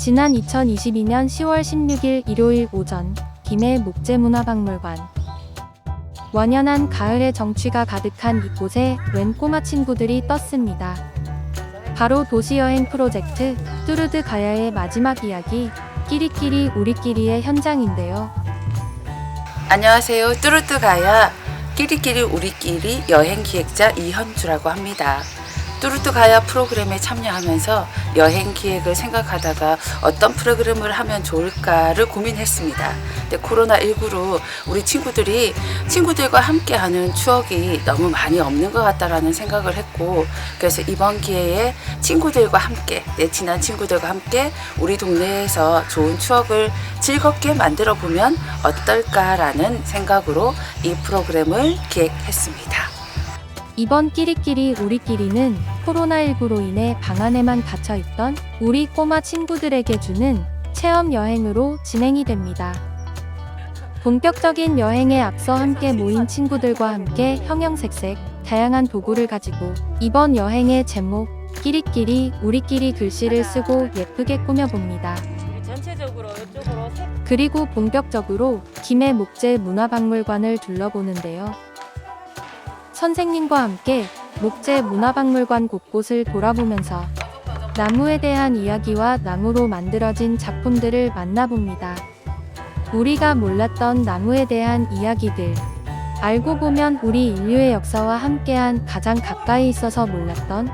지난 2022년 10월 16일 일요일 오전 김해 목재문화박물관 완연한 가을의 정취가 가득한 이곳에 웬 꼬마 친구들이 떴습니다. 바로 도시여행 프로젝트 뚜르드 가야의 마지막 이야기 끼리끼리 우리끼리의 현장인데요. 안녕하세요. 뚜루뚜가야 끼리끼리 우리끼리 여행 기획자 이현주라고 합니다. 뚜루뚜 가야 프로그램에 참여하면서 여행 기획을 생각하다가 어떤 프로그램을 하면 좋을까를 고민했습니다. 근데 코로나19로 우리 친구들이 친구들과 함께하는 추억이 너무 많이 없는 것 같다라는 생각을 했고 그래서 이번 기회에 친구들과 함께 내 친한 친구들과 함께 우리 동네에서 좋은 추억을 즐겁게 만들어 보면 어떨까라는 생각으로 이 프로그램을 기획했습니다. 이번 끼리끼리 우리끼리는 코로나19로 인해 방 안에만 갇혀 있던 우리 꼬마 친구들에게 주는 체험 여행으로 진행이 됩니다. 본격적인 여행에 앞서 함께 모인 친구들과 함께 형형색색 다양한 도구를 가지고 이번 여행의 제목 끼리끼리 우리끼리 글씨를 쓰고 예쁘게 꾸며봅니다. 그리고 본격적으로 김해 목재 문화박물관을 둘러보는데요. 선생님과 함께 목재 문화박물관 곳곳을 돌아보면서 나무에 대한 이야기와 나무로 만들어진 작품들을 만나봅니다. 우리가 몰랐던 나무에 대한 이야기들. 알고 보면 우리 인류의 역사와 함께한 가장 가까이 있어서 몰랐던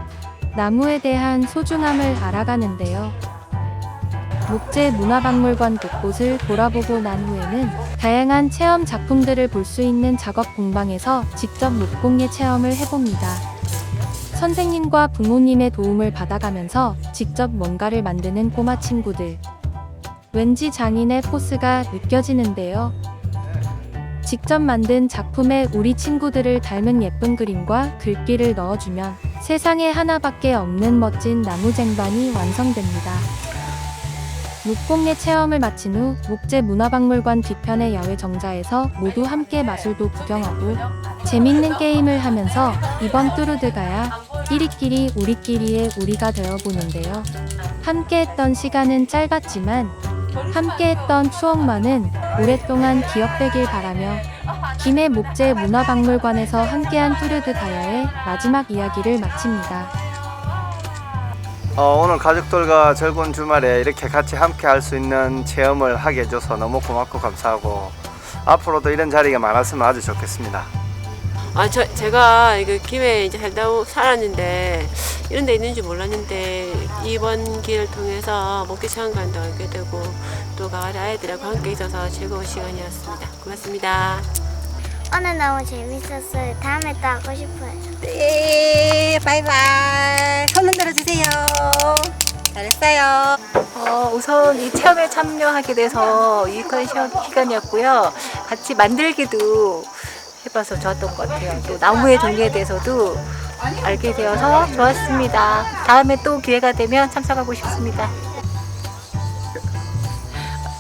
나무에 대한 소중함을 알아가는데요. 목재 문화박물관 곳곳을 돌아보고 난 후에는 다양한 체험 작품들을 볼 수 있는 작업 공방에서 직접 목공예 체험을 해봅니다. 선생님과 부모님의 도움을 받아가면서 직접 뭔가를 만드는 꼬마 친구들. 왠지 장인의 포스가 느껴지는데요. 직접 만든 작품에 우리 친구들을 닮은 예쁜 그림과 글귀를 넣어주면 세상에 하나밖에 없는 멋진 나무 쟁반이 완성됩니다. 목공예 체험을 마친 후 목재 문화박물관 뒤편의 야외 정자에서 모두 함께 마술도 구경하고 재밌는 게임을 하면서 이번 뚜르드가야 끼리끼리 우리끼리의 우리가 되어보는데요. 함께 했던 시간은 짧았지만 함께 했던 추억만은 오랫동안 기억되길 바라며 김해 목재 문화박물관에서 함께한 뚜르드 가야의 마지막 이야기를 마칩니다. 어, 오늘 가족들과 즐거운 주말에 이렇게 같이 함께 할 수 있는 체험을 하게 해줘서 너무 고맙고 감사하고 앞으로도 이런 자리가 많았으면 아주 좋겠습니다. 아, 저, 제가 이거 김해 이제 살다 오- 살았는데 이런 데 있는 줄 몰랐는데 이번 기회를 통해서 목기 체험관도 알게 되고 또 가을에 아이들하고 함께 있어서 즐거운 시간이었습니다. 고맙습니다. 오늘 너무 재밌었어요. 다음에 또 하고 싶어요. 네, 바이바이. 손 흔 들어 주세요. 잘했어요. 어, 우선 이 체험에 참여하게 돼서 유익한 시간이었고요. 같이 만들기도 해봐서 좋았던 것 같아요. 또 나무의 종류에 대해서도 알게 되어서 좋았습니다. 다음에 또 기회가 되면 참석하고 싶습니다.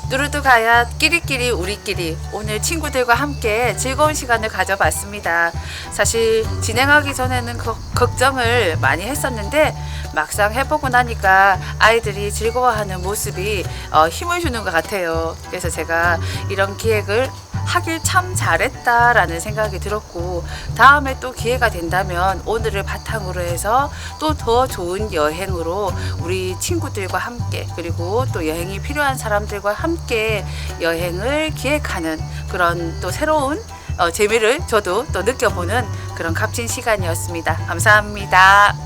뚜루뚜가야 끼리끼리 우리끼리 오늘 친구들과 함께 즐거운 시간을 가져봤습니다. 사실 진행하기 전에는 거- 걱정을 많이 했었는데 막상 해보고 나니까 아이들이 즐거워하는 모습이 어, 힘을 주는 것 같아요. 그래서 제가 이런 기획을 하길 참 잘했다라는 생각이 들었고 다음에 또 기회가 된다면 오늘을 바탕으로 해서 또 더 좋은 여행으로 우리 친구들과 함께 그리고 또 여행이 필요한 사람들과 함께 여행을 기획하는 그런 또 새로운 어, 재미를 저도 또 느껴보는 그런 값진 시간이었습니다. 감사합니다.